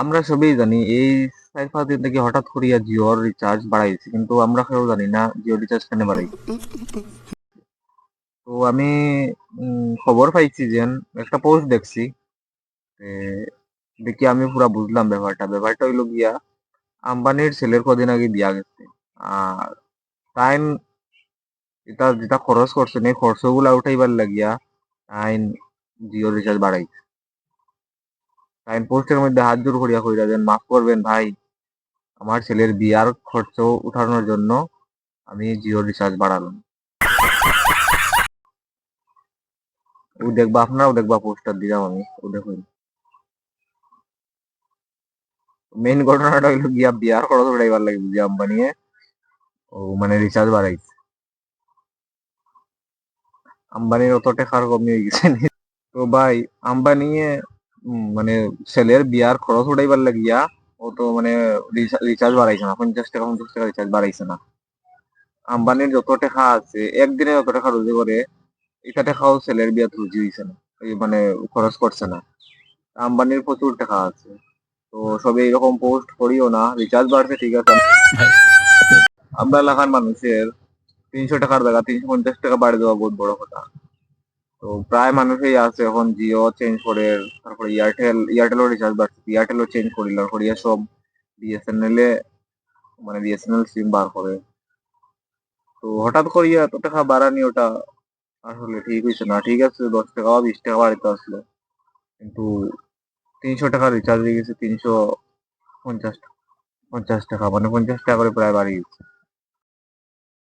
আমরা সবই জানি, এই চার পাঁচ দিন থেকে হঠাৎ করিয়া জিওর রিচার্জ বাড়াইছে কিন্তু আমরা কেউ জানি না জিও রিচার্জ কেন বাড়াইছে তো আমি খবর পাইছি যে, একটা পোস্ট দেখছি দেখি আমি পুরা বুঝলাম ব্যাপারটা। ব্যাপারটা হইল গিয়া, আম্বানির ছেলের কদিন আগে বিয়া গেছে। আর টাইম এটা যেটা খরচ করছেন এই খরচগুলা উঠাইবার লাগিয়া টাইম জিও রিচার্জ বাড়াইছে। তাইন পোস্টের মধ্যে হাত জোর করিয়া কইরা দেন, মাফ করবেন ভাই, আমার ছেলের বিয়ার খরচ উঠানোর জন্য আমি জিও রিচার্জ বাড়ালাম। ও দেখবা আপনারাও দেখবা পোস্টার দিলাম আমি, ও দেখুন। মেইন ঘটনাটা হইল গিয়া বিয়ার খরচ উঠাইবার লাগে বুঝি আম্বানিয়ে, ও মানে রিচার্জ বাড়াইছে। আম্বানির অত টাকার কমি হয়ে গেছে। তো ভাই, আম্বানিয়ে মানে ছেলের বিয়ার খরচ উঠাইবার লাগিয়া ও তো মানে রিচার্জ বাড়াইছে না, পঞ্চাশ টাকা পঞ্চাশ টাকা রিচার্জ বাড়াইছে না। আম্বানির যত টাকা আছে, একদিনে যত টাকা রুজি করে, এটা টাকাও ছেলের বিয়াত রুজি হয়েছে না মানে খরচ করছে না। আম্বানির প্রচুর টাকা আছে, তো সবে এরকম পোস্ট করিও না রিচার্জ বাড়ছে, ঠিক আছে। আমরা এলাকার মানুষের তিনশো টাকার জায়গা, তিনশো পঞ্চাশ টাকা বাড়ি দেওয়া বহুত বড় কথা। তো প্রায় মানুষই আছে এখন জিও চেঞ্জ করে, তারপরে এয়ারটেল এয়ারটেলও রিচার্জ বাড়ছে। এয়ারটেলও চেঞ্জ করি করিল করিয়া সব বিএসএনএল এ মানে বিএসএনএল সিম বার করে। তো হঠাৎ করিয়া এত টাকা বাড়ানি ওটা আসলে ঠিক হয়েছে না। ঠিক আছে, দশ টাকা বা বিশ টাকা বাড়িতে আসলো। কিন্তু তিনশো টাকা রিচার্জ হয়ে গেছে, তিনশো পঞ্চাশ টাকা পঞ্চাশ টাকা মানে পঞ্চাশ টাকা করে প্রায় বাড়িয়ে গেছে